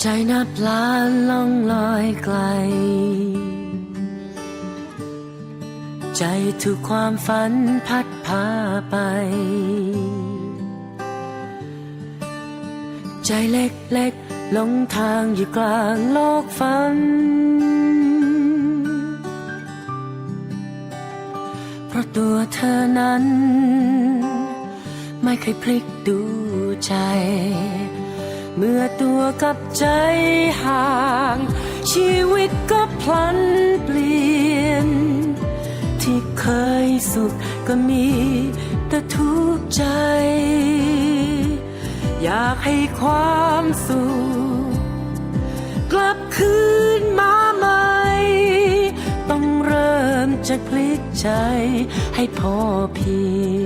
ใจนับล้านล่องลอยไกล ใจถูกความฝันพัดพาไป ใจเล็กๆหลงทางอยู่กลางโลกฝัน เพราะตัวเธอนั้น ไม่เคยพลิกดูใจ เมื่อตัวกับใจห่าง ชีวิตก็พลันเปลี่ยน ที่เคยสุขก็มีแต่ทุกข์ใจ อยากให้ความสุขกลับคืนมาใหม่ ต้องเริ่มจากพลิกใจให้พอเพียง